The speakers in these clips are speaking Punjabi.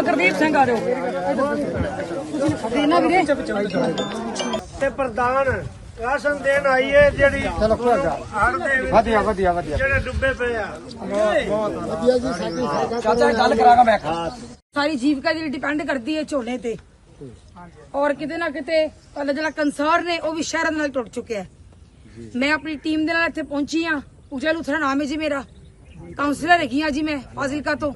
ਆ ਗੁਰਦੀਪ ਸਿੰਘ ਆ ਜਾਓ। ਦੇਣਾ ਵੀਰੇ। ਤੇ ਪ੍ਰਧਾਨ ਰਾਸ਼ਨ ਦੇਣ ਆਈ ਹੈ ਜਿਹੜੀ ਚਲੋ ਹੜ ਦੇ ਵਿੱਚ ਵਧੀਆ ਵਧੀਆ ਵਧੀਆ। ਜਿਹੜੇ ਡੁੱਬੇ ਪਏ ਆ। ਚਾਚਾ ਗੱਲ ਕਰਾਂਗਾ ਮੈਂ ਸਾਰੀ ਜੀਵਿਕਾ ਜਿਹੜੀ ਡਿਪੈਂਡ ਕਰਦੀ ਹੈ ਝੋਨੇ ਤੇ। ਔਰ ਕਿਤੇ ਨਾ ਕਿਤੇ ਤੁਹਾਡਾ ਜਿਹੜਾ ਕੰਸਰਨ ਹੈ ਉਹ ਵੀ ਸ਼ਹਿਰਾਂ ਨਾਲ ਟੁੱਟ ਚੁੱਕਿਆ ਮੈਂ ਆਪਣੀ ਟੀਮ ਦੇ ਨਾਲ ਇੱਥੇ ਪਹੁੰਚੀ ਆ ਪੂਜਾ ਲੂਥਰਾ ਨਾਮ ਹੈ ਜੀ ਮੇਰਾ। ਕਾਉਂਸਲਰ ਹੈਗੀ ਆ ਜੀ ਮੈਂ ਫਾਜ਼ਿਲਕਾ ਤੋਂ।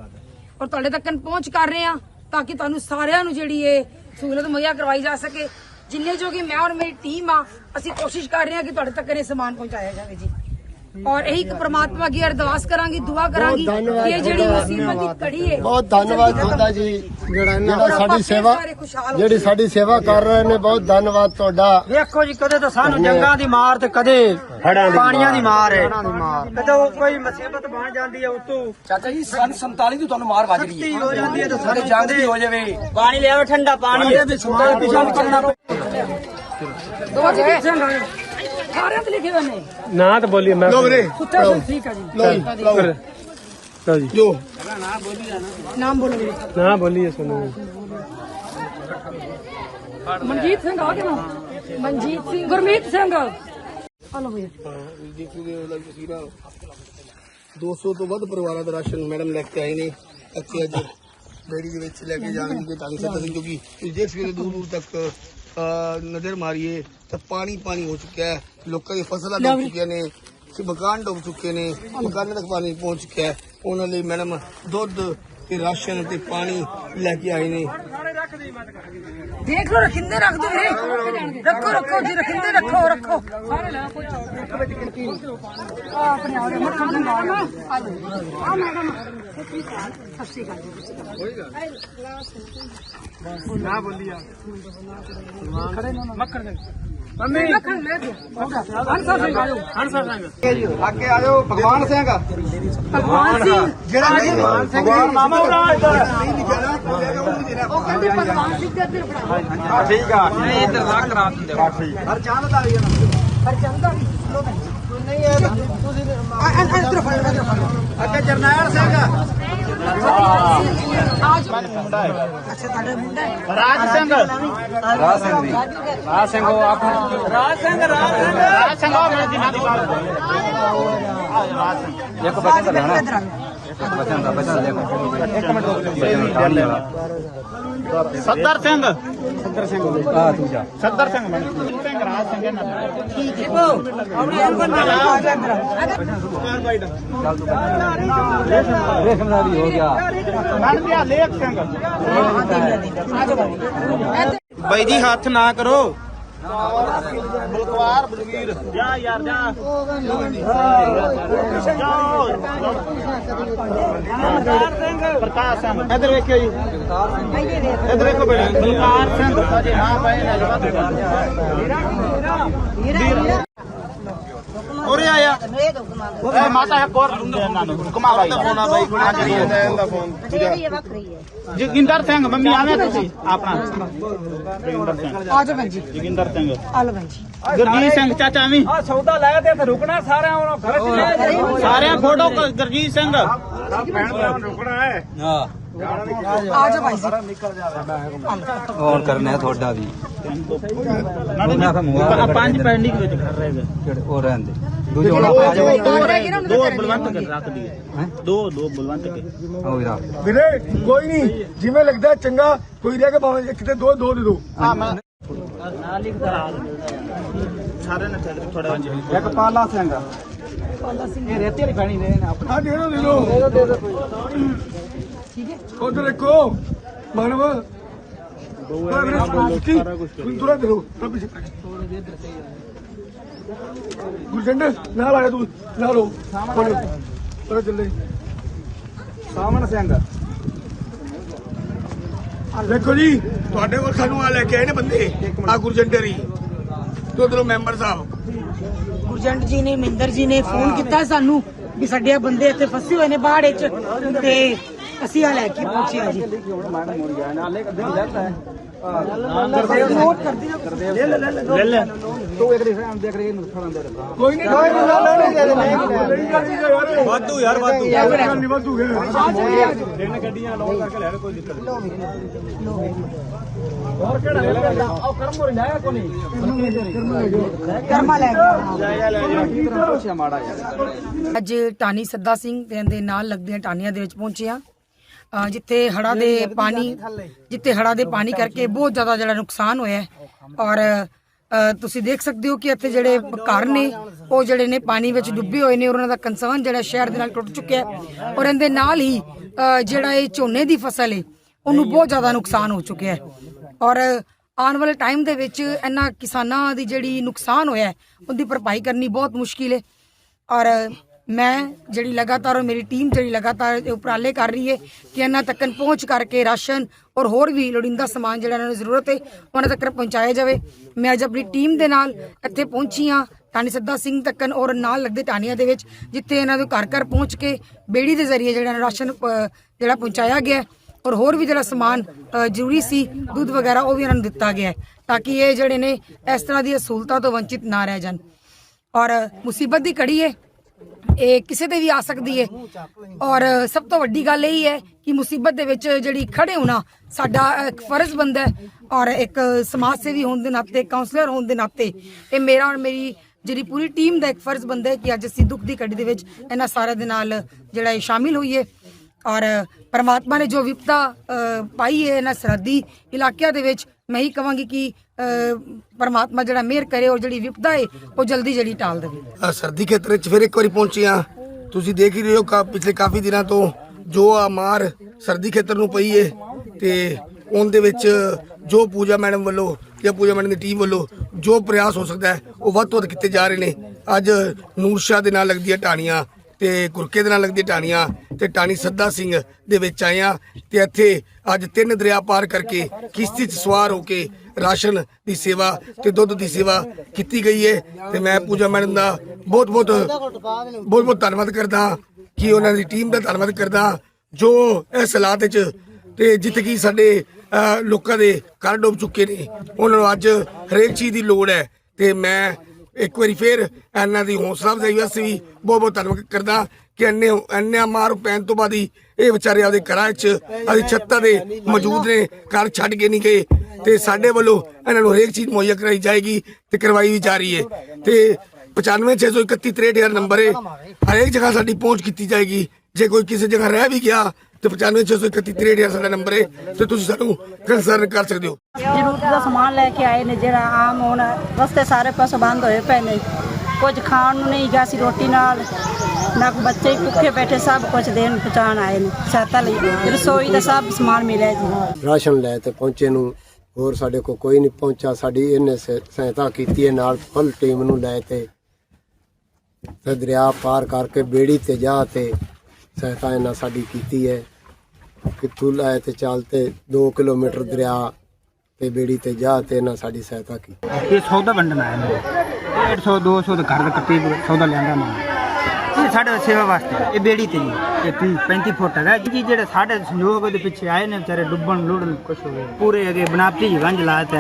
ਔਰ ਤੁਹਾਡੇ ਤੱਕ ਪਹੁੰਚ ਕਰ ਰਹੇ ਆ ਤਾਂ ਕਿ ਤੁਹਾਨੂੰ ਸਾਰਿਆਂ ਨੂੰ ਜਿਹੜੀ ਇਹ ਸਹੂਲਤ ਮੁਹੱਈਆ ਕਰਵਾਈ ਜਾ ਸਕੇ। ਜਿੰਨੇ ਜੋ ਕਿ ਮੈਂ ਔਰ ਮੇਰੀ ਟੀਮ ਆ, ਅਸੀਂ ਕੋਸ਼ਿਸ਼ ਕਰ ਰਹੇ ਆ ਕਿ ਤੁਹਾਡੇ ਤੱਕ ਇਹ ਸਮਾਨ ਪਹੁੰਚਾਇਆ ਜਾਵੇ ਜੀ। ਔਰ ਇਹੀ ਇੱਕ ਪ੍ਰਮਾਤਮਾ ਅੱਗੇ ਅਰਦਾਸ ਕਰਾਂਗੀ ਦੁਆ ਕਰਾਂਗੀ ਕਿ ਇਹ ਜਿਹੜੀ ਮੁਸੀਬਤ ਦੀ ਘੜੀ ਹੈ ਬਹੁਤ ਧੰਨਵਾਦ ਤੁਹਾਡਾ ਜੀ। ਜਿਹੜਾ ਸਾਡੀ ਸੇਵਾ ਜਿਹੜੀ ਸਾਡੀ ਸੇਵਾ ਕਰ ਰਹੇ ਨੇ ਬਹੁਤ ਧੰਨਵਾਦ ਤੁਹਾਡਾ। ਵੇਖੋ ਜੀ ਕਦੇ ਤਾਂ ਸਾਨੂੰ ਜੰਗਾਂ ਦੀ ਮਾਰ ਤੇ ਕਦੇ ਪਾਣੀਆਂ ਦੀ ਮਾਰ। ਹੈ ਕਦੋਂ ਕੋਈ ਮੁਸੀਬਤ ਬਣ ਜਾਂਦੀ ਹੈ ਉਤੋਂ। ਚਾਚਾ ਜੀ ਸਨ 47 ਤੋਂ ਤੁਹਾਨੂੰ ਮਾਰ ਵੱਜ ਰਹੀ ਹੈ ਹੋ ਜਾਂਦੀ ਹੈ ਤਾਂ ਸਾਡੇ ਜੰਗ ਦੀ ਹੋ ਜਾਵੇ। ਪਾਣੀ ਲਿਆਓ ਠੰਡਾ ਪਾਣੀ। ਇਹਦੇ ਸਮਾਨ ਪਿਛਾ ਕਰਨਾ ਦੋ ਸਾਰਿਆਂ ਤੇ ਲਿਖੇ ਹੋਏ ਨੇ। ਨਾ ਤਾਂ ਬੋਲੀ ਮੈਂ ਲੋ ਵੀਰੇ। ਕੁੱਤਾ ਸਿੰਘ ਠੀਕ ਹੈ ਜੀ। ਲੋ ਲਓ ਜੀ। ਜੋ। ਨਾਮ ਬੋਲੋ ਵੀਰੇ ਨਾ ਬੋਲੀਏ ਸੁਣੋ। ਮਨਜੀਤ ਸਿੰਘ ਆ ਗਿਆ ਮਨਜੀਤ ਸਿੰਘ ਗੁਰਮੀਤ ਸਿੰਘ। ਹਲੋ ਵੀਰੇ 200 ਤੋਂ ਵੱਧ ਪਰਿਵਾਰਾਂ ਦਾ ਰਾਸ਼ਨ ਮੈਡਮ ਲੈ ਕੇ ਆਏ ਨੇ। ਇੱਥੇ ਅੱਜ ਡੇਰੀ ਦੇ ਵਿੱਚ ਲੈ ਕੇ ਜਾਣਗੇ ਕਿ ਢੰਗ ਸੇ ਕਰੀ ਕਿਉਂਕਿ ਸਕਦੇ ਹੋ ਦੂਰ ਦੂਰ ਤੱਕ ਨਜ਼ਰ ਮਾਰੀਏ ਤਾਂ ਪਾਣੀ ਪਾਣੀ ਹੋ ਚੁੱਕਿਆ ਹੈ। ਲੋਕਾਂ ਦੀ ਫਸਲਾਂ ਡੁੱਬ ਚੁੱਕੀਆਂ ਨੇ ਕਿ ਮਕਾਨ ਡੁੱਬ ਚੁੱਕੇ ਨੇ ਮਕਾਨਾਂ ਤੱਕ ਪਾਣੀ ਪਹੁੰਚ ਚੁੱਕਿਆ ਹੈ। ਉਹਨਾਂ ਲਈ ਮੈਡਮ ਦੁੱਧ ਤੇ ਰਾਸ਼ਨ ਤੇ ਪਾਣੀ ਲੈ ਕੇ ਆਏ ਨੇ। ਦੇਖ ਲੋ ਰਖਿੰਦੇ ਰੱਖ ਦੋ ਵੀਰੇ ਰੱਖੋ ਰੱਖੋ ਜੀ ਰਖਿੰਦੇ ਰੱਖੋ ਰੱਖੋ ਸਾਰੇ ਲੈ ਕੋਈ ਇੱਕ ਵਿੱਚ ਗਿਣਤੀ ਆ ਆਪਣੇ ਆਰੇ ਮੱਖਣ ਸਿੰਘ ਆ ਜਾਓ ਆ ਜਾਓ ਆ ਮੈਡਮ ਸਤਿ ਸ਼੍ਰੀ ਅਕਾਲ ਜੀ ਨਾ ਬੋਲੀਆ ਮੰਮੀ ਮੱਖਣ ਲੈ ਦਿਓ ਹੰਸਾ ਸਿੰਘ ਆ ਜਾਓ ਹੰਸਾ ਸਿੰਘ ਅੱਗੇ ਆ ਜਾਓ ਭਗਵਾਨ ਸਿੰਘ ਭਗਵਾਨ ਸਿੰਘ ਜਿਹੜਾ ਨਹੀਂ ਭਗਵਾਨ ਮਾਮਾ ਉਰਾ ਇੱਧਰ ਨਹੀਂ ਨਿਕਲਣਾ ਉਹਨੂੰ ਦੇਣਾ ਉਹ ਕਹਿੰਦੇ ਭਗਵਾਨ ਸਿੰਘ ਦੇ ਅੱਗੇ ਫੜਾ ਠੀਕ ਆ ਇਹ ਤਾਂ ਲਾ ਕਰਾ ਦਿੰਦੇ ਹਰ ਚਾਂਦ ਦਾ ਵੀ ਪਰ ਚੰਦਾ ਲੋ ਨਹੀਂ ਹੈ ਤੁਸੀਂ ਇਧਰ ਫੜ ਇਧਰ ਫੜ ਅੱਗੇ ਜਰਨੈਲ ਸਿੰਘ ਆਜ ਅੱਛਾ ਤੁਹਾਡਾ ਮੁੰਡਾ ਹੈ ਰਾਜ ਸਿੰਘ ਰਾਜ ਸਿੰਘ ਜੀ ਰਾਜ ਸਿੰਘ ਉਹ ਆਪ ਰਾਜ ਸਿੰਘ ਰਾਜ ਸਿੰਘ ਰਾਜ ਸਿੰਘ ਉਹ ਮੇਰੇ ਜਿਨ੍ਹਾਂ ਦੀ ਗੱਲ ਇੱਕ ਬੱਚਾ ਤਾਂ ਲੈਣਾ ਦਾ ਇੱਕ ਮਿੰਟ ਰੁਕ ਸੱਤਰ ਸਿੰਘ। ਆ ਤੂੰ ਜਾ। ਸੱਤਰ ਸਿੰਘ ਬਣ। ਸਿੰਘ ਰਾਜ ਸਿੰਘ ਨਾ। ਆਪਣੇ ਅੰਕਲ ਨਾਲ ਆ ਜਾ ਅੰਦਰ। ਰੇਸ਼ਮ ਦਾ ਵੀ ਹੋ ਗਿਆ। ਬਣ ਗਿਆ ਲੇਖ ਸਿੰਘ। ਆ ਜਾ ਬਾਈ। ਬਾਈ ਜੀ ਹੱਥ ਨਾ ਕਰੋ। ਬਲਕਵਾਰ ਬਲਵੀਰ। ਜਾ ਯਾਰ ਜਾ। ਪ੍ਰਕਾਸ਼ ਸਿੰਘ। ਇੱਧਰ ਵੇਖਿਓ ਜੀ। ਇੱਧਰ ਵੇਖੋ ਬੇਟਾ। ਬਲਕਾਰ ਸਿੰਘ। ਹਾਂ ਪਏ ਨੇ ਆਇਆ। ਮਾਤਾ ਹੈ ਕੋਰ ਨੂੰ। ਬਾਈ। ਫੋਨਾ ਬਾਈ। ਫੋਨ ਜੋਗਿੰਦਰ ਸਿੰਘ ਮੰਮੀ ਆਵੇਂ ਤੁਸੀਂ? ਆਪਣਾ। ਜੋਗਿੰਦਰ ਸਿੰਘ। ਆ ਜਾ ਭੈਣ ਜੀ। ਜੋਗਿੰਦਰ ਸਿੰਘ। ਆ ਲੋ ਭੈਣ ਜੀ। ਗੁਰਜੀਤ ਸਿੰਘ ਚਾਚਾ ਵੀ। ਆ ਸੌਦਾ ਲਾਇਆ ਤੇ ਇੱਥੇ ਰੁਕਣਾ ਸਾਰਿਆਂ ਉਹਨਾਂ ਘਰ ਚ ਲੈ ਸਾਰਿਆਂ ਫੋਟੋ ਕ- ਗੁਰਜੀਤ ਸਿੰਘ। ਰੁਕਣਾ ਹੈ। ਹਾਂ। ਆ ਜਾ ਭਾਈ ਜੀ। ਹੋਰ ਕਰਨਾ ਹੈ ਤੁਹਾਡਾ ਵੀ। ਮੈਂ ਕਿਹਾ ਮੂੰਹ ਆ ਪੰਜ ਪੈਂਡਿੰਗ ਵਿੱਚ ਕਰ ਰਹੇ ਕਿਹੜੇ ਉਹ ਰਹਿੰਦੇ। ਦੂਜੇ ਆ ਜਾਓ ਦੋ ਨਾ ਦੋ ਦੇ ਬਲਵੰਤ ਕੇ ਰੱਖ ਦੀ ਹੈਂ? ਦੋ ਦੋ ਬਲਵੰਤ ਕੇ। ਉਹ ਵੀ ਰੱਖ ਵੀਰੇ ਕੋਈ ਨਹੀਂ। ਜਿਵੇਂ ਲੱਗਦਾ ਚੰਗਾ ਕੋਈ ਰਹਿ ਕੇ ਭਾਵੇਂ ਇੱਕ ਤੇ ਦੋ ਦੋ ਦੇ ਦੋ। ਨਾਲ ਹੀ। ਕਰਾ ਸਾਰੇ ਨੇ ਥੋੜਾ ਇੱਕ ਪਾਲਾ ਸਿੰਘ। ਇਹ ਰੇਤੇ ਵਾਲੀ ਪਾਣੀ ਦੇ ਨੇ ਆ ਦੇ। ਦੋ ਦੇ ਦੋ ਠੀਕ ਹੈ। ਉਧਰ ਦੇਖੋ ਮਾਨਵ। ਦੋ ਸਾਰਾ ਕੁਝ ਤੁਰਾ ਦੇ ਦੋ। ਤਾਂ ਪਿੱਛੇ ਗੁਰਜੰਡ ਨਾਲ ਆਇਆ ਤੂੰ ਨਾਲ ਹੋ। ਪਰ ਚੱਲੇ। ਸਾਮਣ ਸਿੰਘ। ਦੇਖੋ ਜੀ ਤੁਹਾਡੇ ਕੋਲ ਸਾਨੂੰ ਆ ਲੈ ਕੇ ਆਏ ਨੇ ਬੰਦੇ। ਆ ਗੁਰਜੰਡਰੀ ਤੇ ਉਧਰੋਂ ਮੈਂਬਰ ਸਾਹਿਬ। ਗੁਰਜੰਟ ਜੀ ਨੇ ਮਹਿੰਦਰ ਜੀ ਨੇ ਫੋਨ ਕੀਤਾ ਸਾਨੂੰ ਵੀ ਸਾਡੇ ਬੰਦੇ ਇੱਥੇ ਫਸੇ ਹੋਏ ਨੇ ਬਾੜ ਵਿੱਚ ਤੇ ਅਸੀਂ ਆ ਲੈ ਕੇ ਪਹੁੰਚੇ ਆ ਜੀ ਵਾਧੂ ਯਾਰ ਵਾਧੂ। ਕਰਮਾ ਲੈ ਅੱਜ ਟਾਨੀ ਸੱਦਾ ਸਿੰਘ ਦੇ ਦੇ ਨਾਲ ਲੱਗਦੀਆਂ ਟਾਨੀਆਂ ਦੇ ਵਿੱਚ ਪਹੁੰਚੇ ਆ। ਅ, ਜਿੱਥੇ ਹੜਾ ਦੇ ਪਾਣੀ ਜਿੱਥੇ ਹੜਾ ਦੇ ਪਾਣੀ ਕਰਕੇ ਬਹੁਤ ਜ਼ਿਆਦਾ ਜਿਹੜਾ ਨੁਕਸਾਨ ਹੋਇਆ ਹੈ। ਔਰ ਅ, ਤੁਸੀਂ ਦੇਖ ਸਕਦੇ ਹੋ ਕਿ ਇੱਥੇ ਜਿਹੜੇ ਘਰ ਨੇ ਉਹ ਜਿਹੜੇ ਨੇ ਪਾਣੀ ਵਿੱਚ ਡੁੱਬੇ ਹੋਏ ਨੇ ਔਰ ਉਹਨਾਂ ਦਾ ਕੰਸਰਨ ਜਿਹੜਾ ਸ਼ਹਿਰ ਦੇ ਨਾਲ ਟੁੱਟ ਚੁੱਕਿਆ ਹੈ। ਔਰ ਇਹਦੇ ਨਾਲ ਹੀ ਅ, ਜਿਹੜਾ ਇਹ ਝੋਨੇ ਦੀ ਫਸਲ ਹੈ ਉਹਨੂੰ ਬਹੁਤ ਜ਼ਿਆਦਾ ਨੁਕਸਾਨ ਹੋ ਚੁੱਕਿਆ ਹੈ। ਔਰ ਆਉਣ ਵਾਲੇ ਟਾਈਮ ਦੇ ਵਿੱਚ ਇਹਨਾਂ ਕਿਸਾਨਾਂ ਦੀ ਜਿਹੜੀ ਨੁਕਸਾਨ ਹੋਇਆ ਹੈ, ਉਹਦੀ ਭਰਪਾਈ ਕਰਨੀ ਬਹੁਤ ਮੁਸ਼ਕਿਲ ਹੈ। ਔਰ ਮੈਂ ਜਿਹੜੀ ਲਗਾਤਾਰ ਔਰ ਮੇਰੀ ਟੀਮ ਜਿਹੜੀ ਲਗਾਤਾਰ ਇਹ ਉਪਰਾਲੇ ਕਰ ਰਹੀ ਹੈ ਕਿ ਇਹਨਾਂ ਤੱਕ ਪਹੁੰਚ ਕਰਕੇ ਰਾਸ਼ਨ ਔਰ ਹੋਰ ਵੀ ਲੋੜੀਂਦਾ ਸਮਾਨ ਜਿਹੜਾ ਇਹਨਾਂ ਨੂੰ ਜ਼ਰੂਰਤ ਹੈ, ਉਹਨਾਂ ਤੱਕ ਪਹੁੰਚਾਇਆ ਜਾਵੇ। ਮੈਂ ਅੱਜ ਆਪਣੀ ਟੀਮ ਦੇ ਨਾਲ ਇੱਥੇ ਪਹੁੰਚੀ ਹਾਂ ਟਾਣੀ ਸੱਦਾ ਸਿੰਘ ਤੱਕਨ ਔਰ ਨਾਲ ਲੱਗਦੇ ਟਾਣੀਆਂ ਦੇ ਵਿੱਚ, ਜਿੱਥੇ ਇਹਨਾਂ ਦੇ ਘਰ ਘਰ ਪਹੁੰਚ ਕੇ ਬੇੜੀ ਦੇ ਜ਼ਰੀਏ ਜਿਹੜਾ ਰਾਸ਼ਨ ਜਿਹੜਾ ਪਹੁੰਚਾਇਆ ਗਿਆ ਔਰ ਹੋਰ ਵੀ ਜਿਹੜਾ ਸਮਾਨ ਜ਼ਰੂਰੀ ਸੀ, ਦੁੱਧ ਵਗੈਰਾ ਉਹ ਵੀ ਇਹਨਾਂ ਨੂੰ ਦਿੱਤਾ ਗਿਆ ਤਾਂ ਕਿ ਇਹ ਜਿਹੜੇ ਨੇ ਇਸ ਤਰ੍ਹਾਂ ਦੀਆਂ ਸਹੂਲਤਾਂ ਤੋਂ ਵੰਚਿਤ ਨਾ ਰਹਿ ਜਾਣ। ਔਰ ਮੁਸੀਬਤ ਦੀ ਕੜੀ ਹੈ ਇਹ ਕਿਸੇ ਤੇ ਵੀ ਆ ਸਕਦੀ ਹੈ ਔਰ ਸਭ ਤੋਂ ਵੱਡੀ ਗੱਲ ਇਹ ਹੈ ਕਿ ਮੁਸੀਬਤ ਦੇ ਵਿੱਚ ਜਿਹੜੀ ਖੜੇ ਹੋਣਾ ਸਾਡਾ ਇੱਕ ਫਰਜ਼ ਬੰਦਾ ਹੈ ਔਰ ਇੱਕ ਸਮਾਜ ਸੇਵੀ ਹੋਣ ਦੇ ਨਾਤੇ ਕਾਉਂਸਲਰ ਹੋਣ ਦੇ ਨਾਤੇ। ਇਹ ਮੇਰਾ ਔਰ ਮੇਰੀ ਜਿਹੜੀ ਪੂਰੀ ਟੀਮ ਦਾ ਇੱਕ ਫਰਜ਼ ਬੰਦਾ ਹੈ ਕਿ ਅੱਜ ਅਸੀਂ ਦੁੱਖ ਦੀ ਘੜੀ ਦੇ ਵਿੱਚ ਇਹਨਾਂ ਸਾਰਿਆਂ ਦੇ ਨਾਲ ਜਿਹੜਾ ਇਹ ਸ਼ਾਮਿਲ ਹੋਈਏ। ਔਰ ਪਰਮਾਤਮਾ ਨੇ ਜੋ ਵਿਪਤਾ ਪਾਈ ਹੈ ਇਹਨਾਂ ਸਰਹੱਦੀ ਇਲਾਕਿਆਂ ਦੇ ਵਿੱਚ ਮੈਂ ਹੀ ਕਹਾਂਗੀ ਕਿ ਅ, ਪਰਮਾਤਮਾ ਜਿਹੜਾ ਮਿਹਰ ਕਰੇ ਔਰ ਜਿਹੜੀ ਵਿਪਤਾ ਹੈ ਉਹ ਜਲਦੀ ਜਲਦੀ ਟਾਲ ਦੇਵੇ। ਸਰਦੀ ਖੇਤਰ ਵਿੱਚ ਫਿਰ ਇੱਕ ਵਾਰੀ ਪਹੁੰਚੇ ਹਾਂ। ਤੁਸੀਂ ਦੇਖ ਹੀ ਰਹੇ ਹੋ ਪਿਛਲੇ ਕਾਫੀ ਦਿਨਾਂ ਤੋਂ ਜੋ ਆ ਮਾਰ ਸਰਦੀ ਖੇਤਰ ਨੂੰ ਪਈ ਏ ਤੇ ਉਹਦੇ ਵਿੱਚ ਜੋ ਪੂਜਾ ਮੈਡਮ ਵੱਲੋਂ ਜਾਂ ਪੂਜਾ ਮੈਡਮ ਦੀ ਟੀਮ ਵੱਲੋਂ ਜੋ ਪ੍ਰਯਾਸ ਹੋ ਸਕਦਾ ਹੈ ਉਹ ਵੱਧ ਤੋਂ ਵੱਧ ਕੀਤੇ ਜਾ ਰਹੇ ਨੇ। ਅੱਜ ਨੂਰ ਸ਼ਾਹ ਦੇ ਨਾਲ ਲੱਗਦੀਆਂ ਟਾਣੀਆਂ ਤੇ ਗੁਰਕੇ ਦੇ ਨਾਲ ਲੱਗਦੀਆਂ ਟਾਣੀਆਂ ਤੇ ਟਾਣੀ ਸੱਦਾ ਸਿੰਘ ਦੇ ਵਿੱਚ ਆਏ ਹਾਂ ਤੇ ਇੱਥੇ ਅੱਜ ਤਿੰਨ ਦਰਿਆ ਪਾਰ ਕਰਕੇ ਕਿਸ਼ਤੀ 'ਚ ਸਵਾਰ ਹੋ ਕੇ ਰਾਸ਼ਨ ਦੀ ਸੇਵਾ ਤੇ ਦੁੱਧ ਦੀ ਸੇਵਾ ਕੀਤੀ ਗਈ ਹੈ ਤੇ ਮੈਂ ਪੂਜਾ ਮੈਡਮ ਦਾ ਬਹੁਤ ਬਹੁਤ ਬਹੁਤ ਬਹੁਤ ਧੰਨਵਾਦ ਕਰਦਾ ਕਿ ਉਹਨਾਂ ਦੀ ਟੀਮ ਦਾ ਧੰਨਵਾਦ ਕਰਦਾ ਜੋ ਇਸ ਹਾਲਾਤ ਵਿੱਚ ਤੇ ਜਿੱਥੇ ਕਿ ਸਾਡੇ ਲੋਕਾਂ ਦੇ ਘਰ ਡੁੱਬ ਚੁੱਕੇ ਨੇ, ਉਹਨਾਂ ਨੂੰ ਅੱਜ ਹਰੇਕ ਚੀਜ਼ ਦੀ ਲੋੜ ਹੈ ਤੇ ਮੈਂ ਇੱਕ ਵਾਰੀ ਫੇਰ ਇਹਨਾਂ ਦੀ ਹੌਸਲਾ ਅਫਜ਼ਾਈ ਵਾਸਤੇ ਵੀ ਬਹੁਤ ਬਹੁਤ ਧੰਨਵਾਦ ਕਰਦਾ ਕਿ ਇੰਨੇ ਇੰਨੇ ਮਾਰ ਪੈਣ ਤੋਂ ਬਾਅਦ ਹੀ ਇਹ ਵਿਚਾਰੇ ਆਪਦੇ ਘਰਾਂ 'ਚ ਆਪਦੀ ਛੱਤਾਂ ਦੇ ਮੌਜੂਦ ਨੇ, ਘਰ ਛੱਡ ਕੇ ਨਹੀਂ ਗਏ ਤੇ ਸਾਡੇ ਵੱਲੋਂ ਇਹਨਾਂ ਨੂੰ ਹਰੇਕ ਚੀਜ਼ ਮੁਹੱਈਆ ਕਰਾਈ ਜਾਏਗੀ ਤੇ ਕਰਵਾਈ ਵੀ ਜਾ ਰਹੀ ਹੈ। ਤੇ 9561363000 ਨੰਬਰ ਹੈ। ਹਰੇਕ ਜਗ੍ਹਾ ਸਾਡੀ ਪਹੁੰਚ ਕੀਤੀ ਜਾਏਗੀ। ਜੇ ਕੋਈ ਕਿਸੇ ਜਗ੍ਹਾ ਰਹਿ ਵੀ ਗਿਆ ਤੇ 9561363000 ਸਾਡਾ ਨੰਬਰ ਹੈ ਤੇ ਤੁਸੀਂ ਸਾਨੂੰ ਕੰਸਰਨ ਕਰ ਸਕਦੇ ਹੋ। ਜ਼ਰੂਰਤ ਦਾ ਸਮਾਨ ਲੈ ਕੇ ਆਏ ਨੇ ਜਿਹੜਾ ਆਮ ਹੁਣ ਰਸਤੇ ਸਾਰੇ ਪਾਸੇ ਬੰਦ ਹੋਏ ਪਏ ਨੇ। ਕੁਝ ਖਾਣ ਨੂੰ ਨਹੀਂ ਗਿਆ ਸੀ ਰੋਟੀ ਨਾਲ ਨਾ ਕੋਈ ਬੱਚੇ ਹੀ ਭੁੱਖੇ ਬੈਠੇ ਸਭ ਕੁਝ ਦੇਣ ਪਹੁੰਚਾਉਣ ਆਏ ਨੇ ਸਹਾਇਤਾ ਲਈ। ਰਸੋਈ ਦਾ ਸਭ ਸਮਾਨ ਮਿਲਿਆ ਜੀ। ਰਾਸ਼ਨ ਲੈ ਤੇ ਪਹੁੰਚੇ ਨੂੰ ਹੋਰ ਸਾਡੇ ਕੋਲ ਕੋਈ ਨਹੀਂ ਪਹੁੰਚਾ ਸਾਡੀ ਇਹਨੇ ਸਹਿ- ਸਹਾਇਤਾ ਕੀਤੀ ਹੈ ਨਾਲ ਫੁੱਲ ਟੀਮ ਨੂੰ ਲੈ ਤੇ। ਤੇ ਦਰਿਆ ਪਾਰ ਕਰਕੇ ਬੇੜੀ ਤੇ ਜਾ ਤੇ ਸਹਾਇਤਾ ਇਹਨਾਂ ਸਾਡੀ ਕੀਤੀ ਹੈ। ਕਿੱਥੋਂ ਲੈ ਤੇ ਚੱਲ ਤੇ 2 ਕਿਲੋਮੀਟਰ ਦਰਿਆ ਤੇ ਬੇੜੀ ਤੇ ਜਾ ਤੇ ਇਹਨਾਂ ਸਾਡੀ ਸਹਾਇਤਾ ਕੀਤੀ। ਇਹ ਸੌਦਾ ਵੰਡਣ ਆਏ ਨੇ। 150 200 ਦੇ ਘਰ ਦੇ ਕੱਟੀ ਸੌਦਾ ਲਿਆਂਦਾ ਮੈਂ ਇਹ ਸਾਡੇ ਸੇਵਾ ਵਾਸਤੇ, ਇਹ ਬੇੜੀ ਤੇ ਨਹੀਂ ਇਹ 35 ਫੁੱਟ ਹੈਗਾ। ਜੀ ਜਿਹੜੇ ਸਾਡੇ ਸੰਯੋਗ ਦੇ ਪਿੱਛੇ ਆਏ ਨੇ, ਵਿਚਾਰੇ ਡੁੱਬਣ ਲੁੜਨ ਕੁਛ ਹੋ ਗਿਆ। ਪੂਰੇ ਅਗੇ ਬਨਾਵਟੀ ਹੀ ਗੰਜ ਲਾਇਆ ਤੇ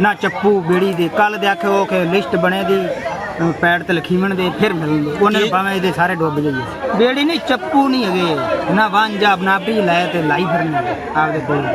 ਨਾ ਚੱਪੂ ਬੇੜੀ ਦੇ ਕੱਲ ਦੇ ਆਖੇ ਉਹ ਕਿ ਲਿਸਟ ਬਣੇ ਦੀ। ਪੈੜ ਤੇ ਲਖੀਵਣ ਦੇ ਫਿਰ ਮਿਲਣਗੇ ਉਹਨਾਂ ਨੂੰ ਭਾਵੇਂ ਇਹਦੇ ਸਾਰੇ ਡੁੱਬ ਜਾਈਏ। ਬੇੜੀ ਨਹੀਂ ਚੱਪੂ ਨਹੀਂ ਹੈਗੇ। ਨਾ ਵਾਂਝਾ ਬਨਾਵਟੀ ਲਾਇਆ ਤੇ ਲਾਈ ਫਿਰਨੇ ਆਪਦੇ ਕੋਲ।